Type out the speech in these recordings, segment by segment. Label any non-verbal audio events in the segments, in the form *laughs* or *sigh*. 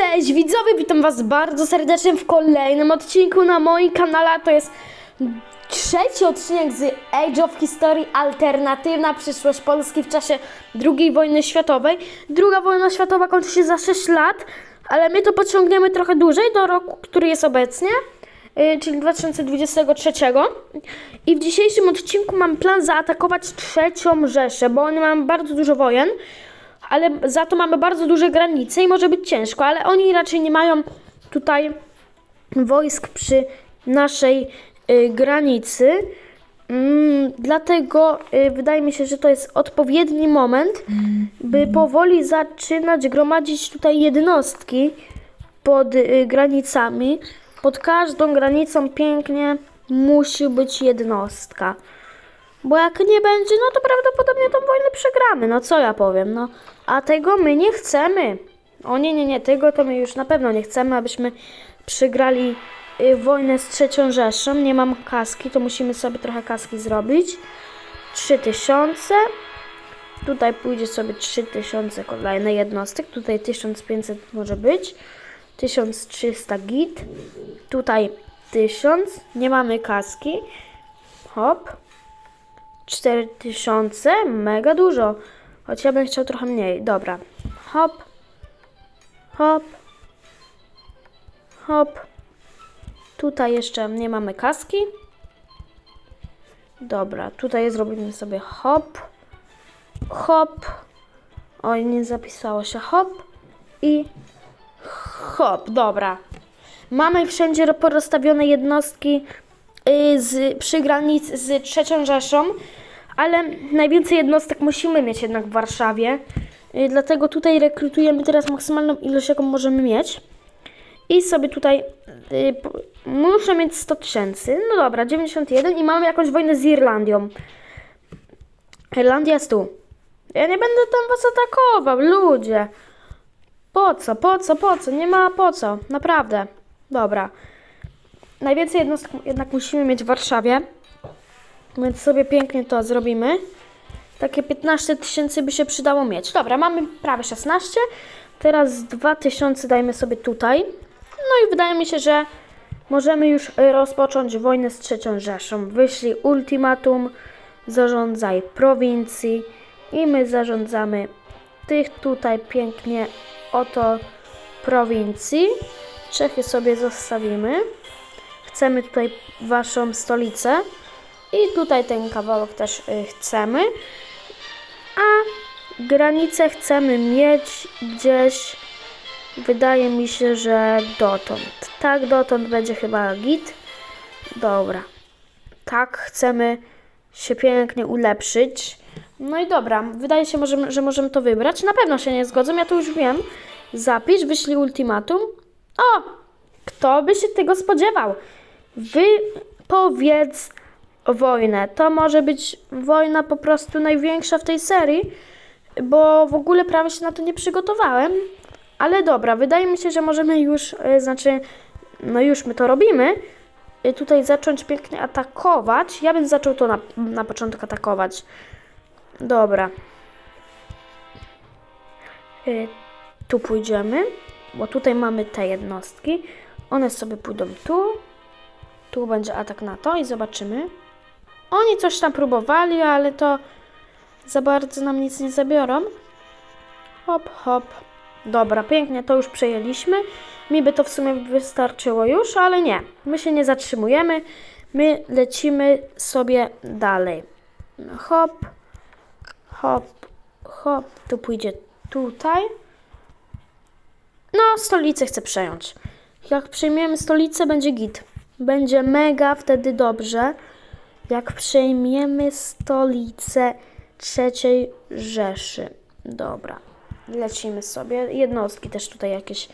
Cześć widzowie, witam was bardzo serdecznie w kolejnym odcinku na moim kanale. To jest trzeci odcinek z Age of History, alternatywna przyszłość Polski w czasie II wojny światowej. Druga wojna światowa kończy się za 6 lat, ale my to pociągniemy trochę dłużej, do roku, który jest obecnie, yy, czyli 2023. I w dzisiejszym odcinku mam plan zaatakować trzecią Rzeszę, bo oni mają bardzo dużo wojen ale za to mamy bardzo duże granice i może być ciężko, ale oni raczej nie mają tutaj wojsk przy naszej y, granicy. Mm, dlatego y, wydaje mi się, że to jest odpowiedni moment, by powoli zaczynać gromadzić tutaj jednostki pod y, granicami. Pod każdą granicą pięknie musi być jednostka. Bo jak nie będzie, no to prawdopodobnie tą wojnę przegramy. No co ja powiem, no. A tego my nie chcemy. O nie, nie, nie, tego to my już na pewno nie chcemy, abyśmy przegrali y, wojnę z trzecią Rzeszą. Nie mam kaski, to musimy sobie trochę kaski zrobić. 3000. Tutaj pójdzie sobie 3000 kolejne jednostek. Tutaj 1500 może być. 1300 git. Tutaj 1000. Nie mamy kaski. Hop. 4000, mega dużo. Choć ja bym chciał trochę mniej. Dobra. Hop. Hop. Hop. Tutaj jeszcze nie mamy kaski. Dobra, tutaj zrobimy sobie hop. Hop. Oj, nie zapisało się hop. I hop. Dobra. Mamy wszędzie porozstawione jednostki y, z, przy granicy z trzecią Rzeszą, ale najwięcej jednostek musimy mieć jednak w Warszawie. Y, dlatego tutaj rekrutujemy teraz maksymalną ilość, jaką możemy mieć. I sobie tutaj y, muszę mieć 100 tysięcy. No dobra, 91 i mamy jakąś wojnę z Irlandią. Irlandia jest tu. Ja nie będę tam was atakował, ludzie. Po co, po co, po co? Nie ma po co, naprawdę. Dobra. Najwięcej jednostek jednak musimy mieć w Warszawie. Więc sobie pięknie to zrobimy. Takie 15 tysięcy by się przydało mieć. Dobra, mamy prawie 16. Teraz 2000 dajmy sobie tutaj. No i wydaje mi się, że możemy już rozpocząć wojnę z trzecią Rzeszą. Wyślij ultimatum, zarządzaj prowincji i my zarządzamy tych tutaj pięknie oto prowincji. Czechy sobie zostawimy. Chcemy tutaj waszą stolicę i tutaj ten kawałek też y, chcemy. A granicę chcemy mieć gdzieś, wydaje mi się, że dotąd. Tak, dotąd będzie chyba git. Dobra. Tak, chcemy się pięknie ulepszyć. No i dobra, wydaje się, możemy, że możemy to wybrać. Na pewno się nie zgodzą, ja to już wiem. Zapisz, wyślij ultimatum. O! Kto by się tego spodziewał? Wypowiedz wojnę. To może być wojna po prostu największa w tej serii, bo w ogóle prawie się na to nie przygotowałem. Ale dobra, wydaje mi się, że możemy już, y, znaczy, no już my to robimy, y, tutaj zacząć pięknie atakować. Ja bym zaczął to na, na początek atakować. Dobra. Y, Tu pójdziemy, bo tutaj mamy te jednostki. One sobie pójdą tu. Tu będzie atak na to i zobaczymy. Oni coś tam próbowali, ale to za bardzo nam nic nie zabiorą. Hop, hop. Dobra, pięknie, to już przejęliśmy. Mi by to w sumie wystarczyło już, ale nie. My się nie zatrzymujemy. My lecimy sobie dalej. Hop, hop, hop. Tu pójdzie tutaj. No, stolicę chcę przejąć. Jak przejmiemy stolicę, będzie git. Będzie mega wtedy dobrze. Jak przejmiemy stolicę trzeciej Rzeszy. Dobra. Lecimy sobie. Jednostki też tutaj jakieś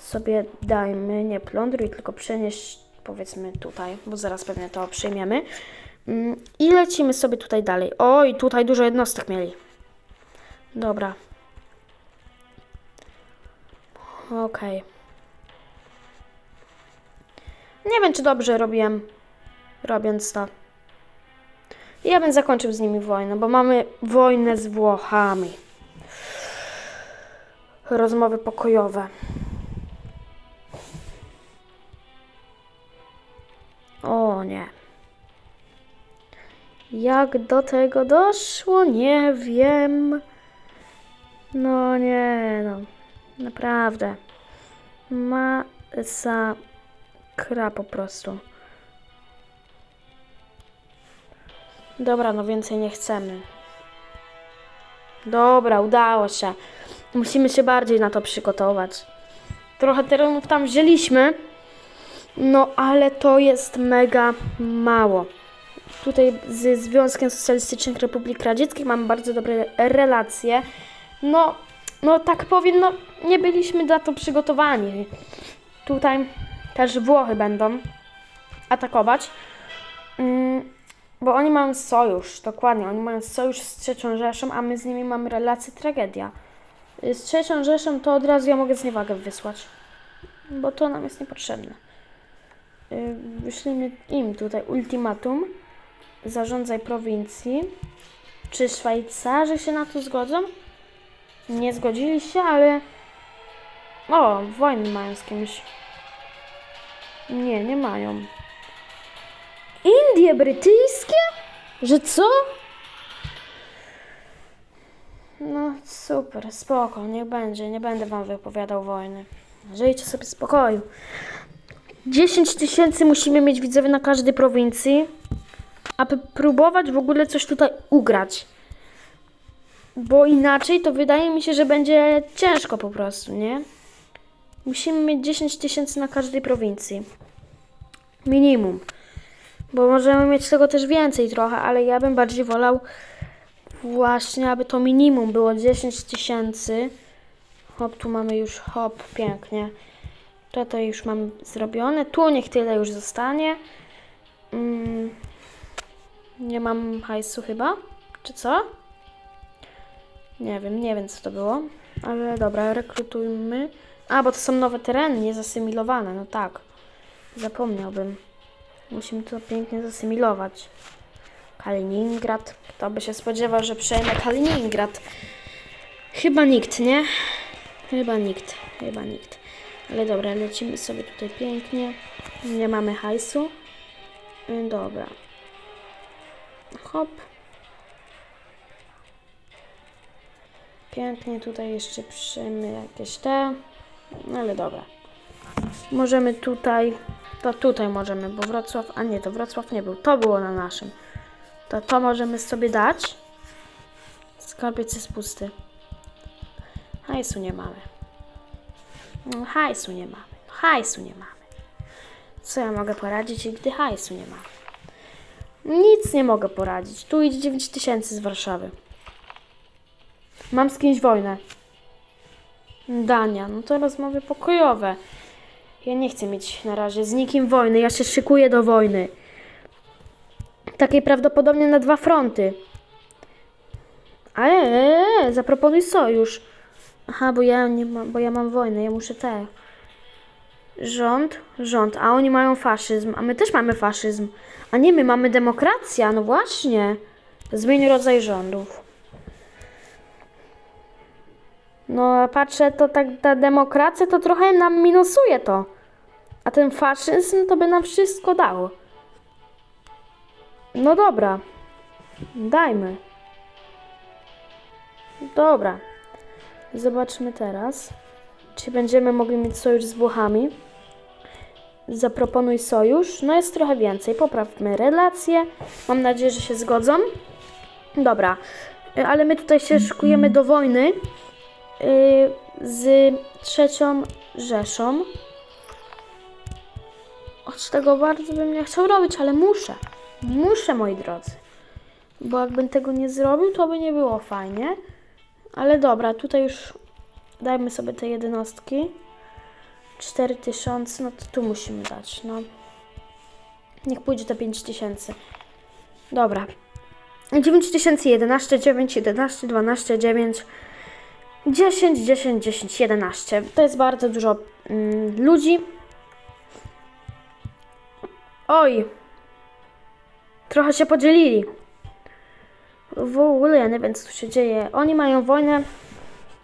sobie dajmy. Nie plądruj, tylko przenieść powiedzmy tutaj, bo zaraz pewnie to przejmiemy. Mm, I lecimy sobie tutaj dalej. Oj, tutaj dużo jednostek mieli. Dobra. Okej. Nie wiem, czy dobrze robiłem, robiąc to. Ja bym zakończył z nimi wojnę, bo mamy wojnę z Włochami. Rozmowy pokojowe. O nie. Jak do tego doszło, nie wiem. No nie, no. Naprawdę. Masakra po prostu. Dobra, no więcej nie chcemy. Dobra, udało się. Musimy się bardziej na to przygotować. Trochę terenów tam wzięliśmy, no ale to jest mega mało. Tutaj z Związkiem Socjalistycznych Republik Radzieckich mamy bardzo dobre relacje. No, no tak powiem, no nie byliśmy na to przygotowani. Tutaj też Włochy będą atakować. Mm, bo oni mają sojusz, dokładnie, oni mają sojusz z trzecią Rzeszą, a my z nimi mamy relację tragedia. Y, Z trzecią Rzeszą to od razu ja mogę zniewagę wysłać, bo to nam jest niepotrzebne. Y, Wyślijmy im tutaj ultimatum, zarządzaj prowincji. Czy Szwajcarzy się na to zgodzą? Nie zgodzili się, ale... O, wojny mają z kimś. Nie, nie mają. Indie brytyjskie? Że co? No super, spoko, niech będzie, nie będę wam wypowiadał wojny. Żyjcie sobie spokoju. 10 tysięcy musimy mieć widzowie na każdej prowincji, aby próbować w ogóle coś tutaj ugrać. Bo inaczej to wydaje mi się, że będzie ciężko po prostu, nie? Musimy mieć 10 tysięcy na każdej prowincji. Minimum. Bo możemy mieć tego też więcej trochę, ale ja bym bardziej wolał właśnie, aby to minimum było 10 tysięcy. Hop, tu mamy już hop, pięknie. Tutaj już mam zrobione. Tu niech tyle już zostanie. Mm, nie mam hajsu chyba, czy co? Nie wiem, nie wiem co to było. Ale dobra, rekrutujmy. A, bo to są nowe tereny, niezasymilowane, no tak. Zapomniałbym. Musimy to pięknie zasymilować. Kaliningrad. Kto by się spodziewał, że przejmę Kaliningrad? Chyba nikt, nie? Chyba nikt. Chyba nikt. Ale dobra, lecimy sobie tutaj pięknie. Nie mamy hajsu. Y, Dobra. Hop. Pięknie tutaj jeszcze przyjmy jakieś te. No ale dobra. Możemy tutaj, to tutaj możemy, bo Wrocław, a nie, to Wrocław nie był, to było na naszym. To to możemy sobie dać. Skarbiec jest pusty. Hajsu nie mamy. No, hajsu nie mamy. Hajsu nie mamy. Co ja mogę poradzić, gdy hajsu nie mamy? Nic nie mogę poradzić. Tu idzie 9 tysięcy z Warszawy. Mam z kimś wojnę. Dania, no to rozmowy pokojowe. Ja nie chcę mieć na razie z nikim wojny, ja się szykuję do wojny. Takiej prawdopodobnie na dwa fronty. Ale e, e, zaproponuj sojusz. Aha, bo ja nie mam, bo ja mam wojnę, ja muszę te. Rząd, rząd, a oni mają faszyzm, a my też mamy faszyzm. A nie, my mamy demokrację, no właśnie. Zmień rodzaj rządów. No, a patrzę, to tak ta demokracja to trochę nam minusuje to. A ten faszyzm to by nam wszystko dało. No dobra. Dajmy. Dobra. Zobaczmy teraz, czy będziemy mogli mieć sojusz z Włochami. Zaproponuj sojusz. No jest trochę więcej. Poprawmy relacje. Mam nadzieję, że się zgodzą. Dobra. Y, Ale my tutaj się szykujemy do wojny z trzecią Rzeszą. Choć tego bardzo bym nie chciał robić, ale muszę. Muszę, moi drodzy. Bo jakbym tego nie zrobił, to by nie było fajnie. Ale dobra, tutaj już dajmy sobie te jednostki. 4000, no to tu musimy dać, no. Niech pójdzie te 5000. Dobra. 9000, 11, 9, 11, 12, 9, 10, 10, 10, 11. To jest bardzo dużo mm, ludzi. Oj. Trochę się podzielili. W ogóle ja nie wiem, co tu się dzieje. Oni mają wojnę.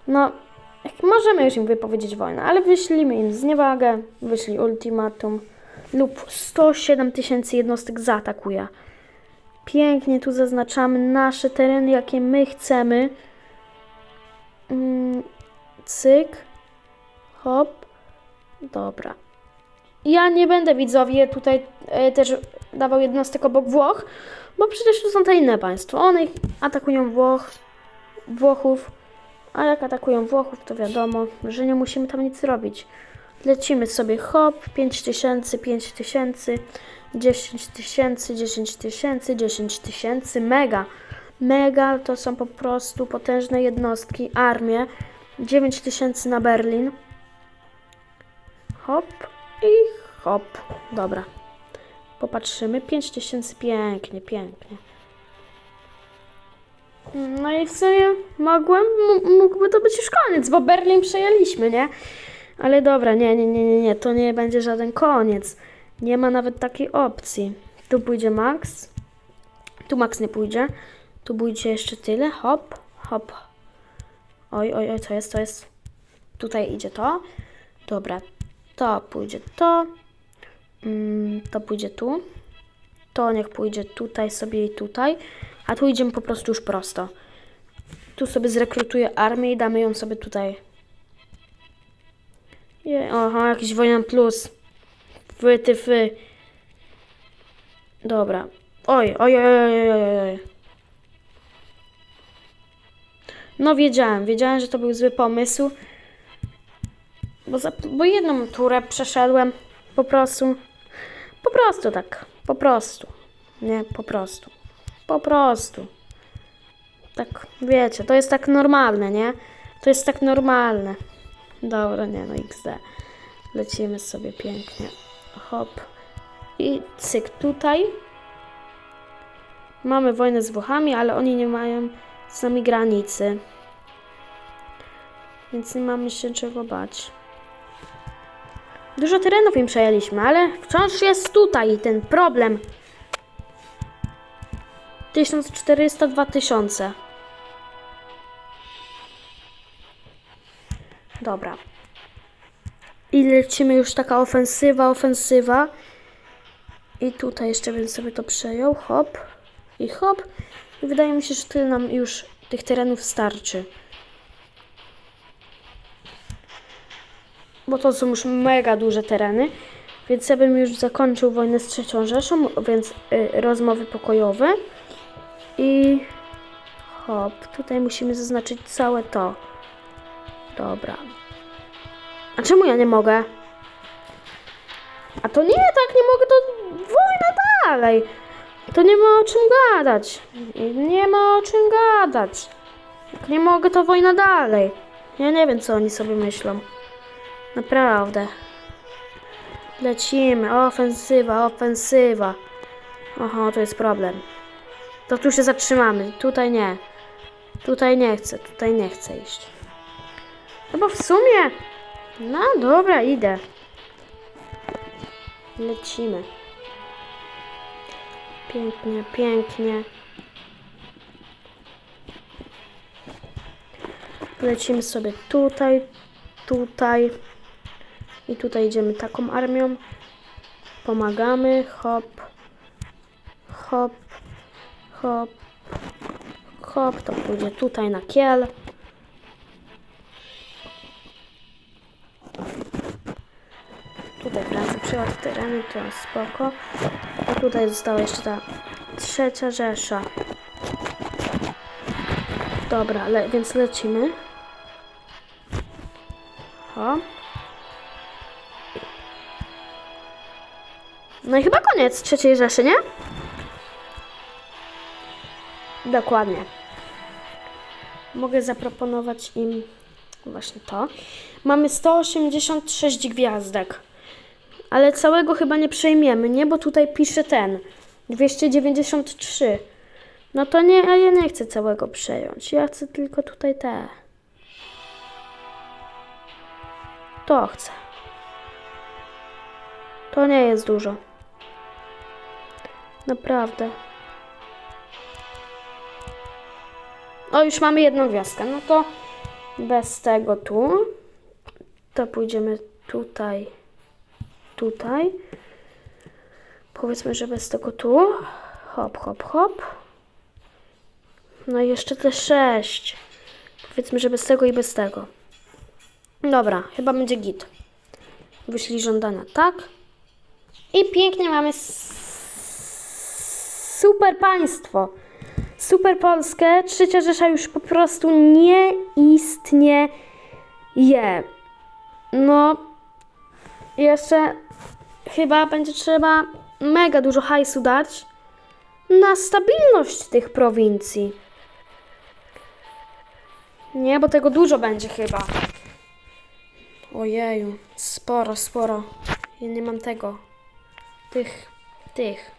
No, możemy już im wypowiedzieć wojnę, ale wyślimy im zniewagę, wyślij ultimatum. lub 107 tysięcy jednostek zaatakuje. Pięknie tu zaznaczamy nasze tereny, jakie my chcemy. Mm, cyk. Hop. Dobra. Ja nie będę widzowie tutaj e, też dawał jednostek obok Włoch, bo przecież tu są te inne państwa. One atakują Włoch, Włochów, a jak atakują Włochów, to wiadomo, że nie musimy tam nic robić. Lecimy sobie hop, 5000, 5000, 10 tysięcy, 10 tysięcy, 10 tysięcy, mega. Mega to są po prostu potężne jednostki, armie. 9 tysięcy na Berlin. Hop i hop. Dobra. Popatrzymy. 5 tysięcy, pięknie, pięknie. No i w sumie mogłem, mógłby to być już koniec, bo Berlin przejęliśmy, nie? Ale dobra, nie, nie, nie, nie, nie, to nie będzie żaden koniec. Nie ma nawet takiej opcji. Tu pójdzie Max. Tu Max nie pójdzie. Tu pójdzie jeszcze tyle. Hop, hop. Oj, oj, oj, co jest, co jest? Tutaj idzie to. Dobra, to pójdzie to. Mm, to pójdzie tu. To niech pójdzie tutaj sobie i tutaj. A tu idziemy po prostu już prosto. Tu sobie zrekrutuję armię i damy ją sobie tutaj. Je, oho, jakiś Wojan Plus. Wy, ty, fy. Dobra. Oj, oj, oj, oj, oj, oj, No wiedziałem, wiedziałem, że to był zły pomysł. Bo, za, bo jedną turę przeszedłem. Po prostu. Po prostu tak. Po prostu. Nie, po prostu. Po prostu. Tak, wiecie, to jest tak normalne, nie? To jest tak normalne. Dobra, nie no, XD. Lecimy sobie pięknie. Hop. I cyk tutaj. Mamy wojnę z Włochami, ale oni nie mają z nami granicy. Więc nie mamy się czego bać. Dużo terenów im przejęliśmy, ale wciąż jest tutaj ten problem. 1400, 2000. Dobra. I lecimy już taka ofensywa, ofensywa. I tutaj jeszcze bym sobie to przejął. Hop. I hop. I wydaje mi się, że tyle nam już tych terenów starczy. Bo to są już mega duże tereny. Więc ja bym już zakończył wojnę z trzecią Rzeszą, więc y, rozmowy pokojowe. I hop, tutaj musimy zaznaczyć całe to. Dobra. A czemu ja nie mogę? A to nie, tak nie mogę, to wojna dalej. To nie ma o czym gadać. Nie ma o czym gadać. Jak nie mogę, to wojna dalej. Ja nie wiem, co oni sobie myślą. Naprawdę. Lecimy. Ofensywa, ofensywa. Oho, to jest problem. To tu się zatrzymamy. Tutaj nie. Tutaj nie chcę. Tutaj nie chcę iść. No bo w sumie... No dobra, idę. Lecimy. Pięknie, pięknie. Lecimy sobie tutaj, tutaj. I tutaj idziemy taką armią. Pomagamy. Hop. Hop. Hop. Hop. To pójdzie tutaj na kiel. Tutaj Francja przyjęła te tereny, to spoko. A tutaj została jeszcze ta trzecia Rzesza. Dobra, le więc lecimy. O. No i chyba koniec trzeciej Rzeszy, nie? Dokładnie. Mogę zaproponować im właśnie to. Mamy 186 gwiazdek. Ale całego chyba nie przejmiemy, nie? Bo tutaj pisze ten. 293. No to nie, a ja nie chcę całego przejąć. Ja chcę tylko tutaj te. To chcę. To nie jest dużo. Naprawdę. O, już mamy jedną gwiazdkę. No to bez tego tu. To pójdziemy tutaj. Tutaj. Powiedzmy, że bez tego tu. Hop, hop, hop. No i jeszcze te sześć. Powiedzmy, że bez tego i bez tego. Dobra, chyba będzie git. Wyślij żądania, tak? I pięknie mamy super państwo. Super Polskę. Trzecia Rzesza już po prostu nie istnieje. No, jeszcze chyba będzie trzeba mega dużo hajsu dać na stabilność tych prowincji. Nie, bo tego dużo będzie chyba. Ojeju, sporo, sporo. Ja nie mam tego. Tych, tych.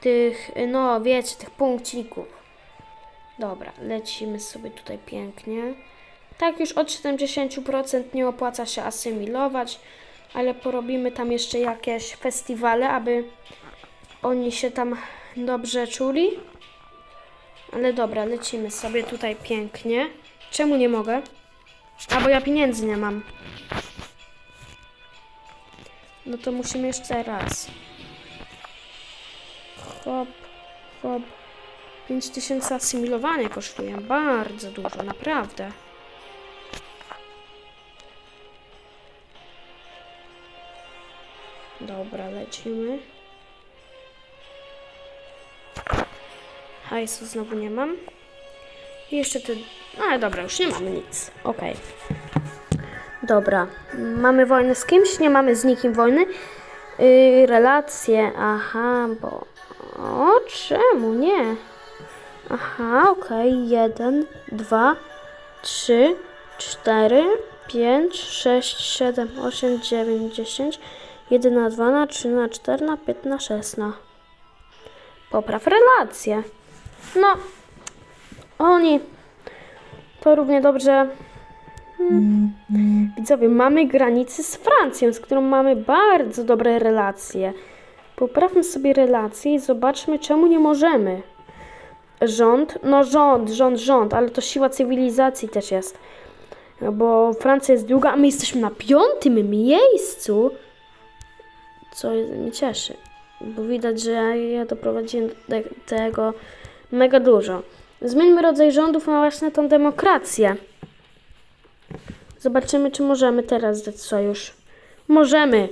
Tych, no wiecie, tych punkcików. Dobra, lecimy sobie tutaj pięknie. Tak już od 70% nie opłaca się asymilować, ale porobimy tam jeszcze jakieś festiwale, aby oni się tam dobrze czuli. Ale dobra, lecimy sobie tutaj pięknie. Czemu nie mogę? A bo ja pieniędzy nie mam. No to musimy jeszcze raz. Hop, hop. 5000 asymilowanie kosztuje. Bardzo dużo, naprawdę. Dobra, lecimy. Hajsu znowu nie mam. I jeszcze te... No, Ale dobra, już nie mamy nic. Okej. Dobra. Mamy wojnę z kimś? Nie mamy z nikim wojny. Yy, relacje. Aha, bo... O, czemu nie? Aha, okej. Jeden, dwa, trzy, cztery, pięć, sześć, siedem, osiem, dziewięć, dziesięć. Jeden na dwa, na trzy, na cztery, na pięć, na sześć, na... Popraw relacje. No, oni to równie dobrze. Hmm. Widzowie, mamy granicę z Francją, z którą mamy bardzo dobre relacje. Poprawmy sobie relacje i zobaczmy, czemu nie możemy. Rząd, no rząd, rząd, rząd, ale to siła cywilizacji też jest. No Bo Francja jest długa, a my jesteśmy na piątym miejscu. Co mnie cieszy. Bo widać, że ja doprowadziłem do te- tego mega dużo. Zmieńmy rodzaj rządów na właśnie tą demokrację. Zobaczymy, czy możemy teraz dać sojusz. Możemy.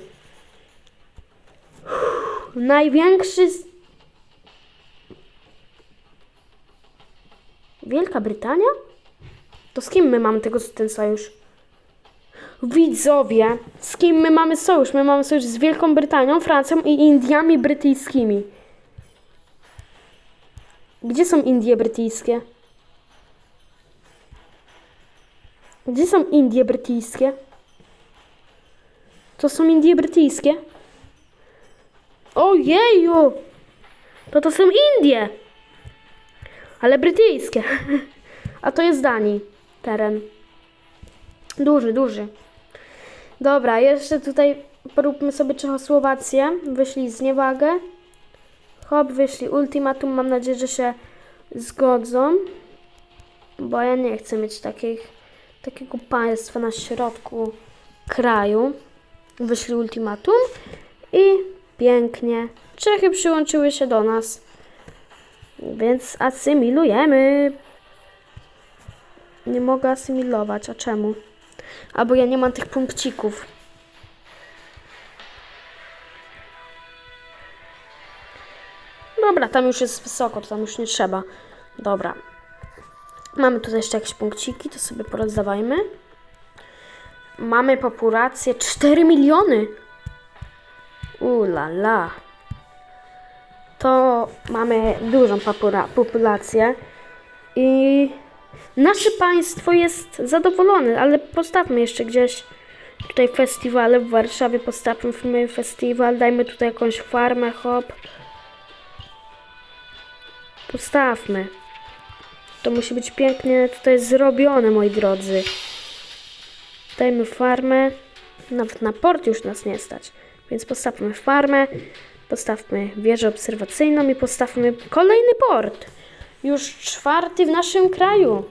Uff, największy. Z... Wielka Brytania? To z kim my mamy tego, ten sojusz? Widzowie, z kim my mamy sojusz? My mamy sojusz z Wielką Brytanią, Francją i Indiami brytyjskimi. Gdzie są Indie brytyjskie? Gdzie są Indie brytyjskie? To są Indie brytyjskie? Ojeju! To to są Indie! Ale brytyjskie. *laughs* A to jest Danii teren. Duży, duży. Dobra, jeszcze tutaj poróbmy sobie Czechosłowację. Wyszli zniewagę. Hop, wyszli ultimatum. Mam nadzieję, że się zgodzą. Bo ja nie chcę mieć takich, takiego państwa na środku kraju. Wyszli ultimatum. I pięknie. Czechy przyłączyły się do nas. Więc asymilujemy. Nie mogę asymilować. A czemu? Albo ja nie mam tych punkcików. Dobra, tam już jest wysoko, to tam już nie trzeba. Dobra. Mamy tutaj jeszcze jakieś punkciki, to sobie porozdawajmy. Mamy populację 4 miliony. Ula la. To mamy dużą popula- populację. I nasze państwo jest zadowolone, ale postawmy jeszcze gdzieś tutaj festiwale w Warszawie, postawmy festiwal, dajmy tutaj jakąś farmę, hop. Postawmy. To musi być pięknie tutaj zrobione, moi drodzy. Dajmy farmę. Nawet na port już nas nie stać. Więc postawmy farmę, postawmy wieżę obserwacyjną i postawmy kolejny port. Już czwarty w naszym kraju.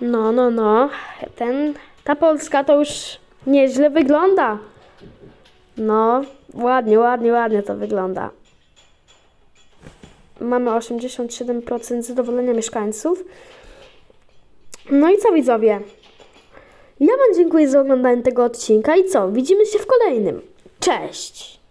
No, no, no. Ten, ta Polska to już nieźle wygląda. No, ładnie, ładnie, ładnie to wygląda. Mamy 87% zadowolenia mieszkańców. No i co widzowie? Ja Wam dziękuję za oglądanie tego odcinka i co? Widzimy się w kolejnym. Cześć!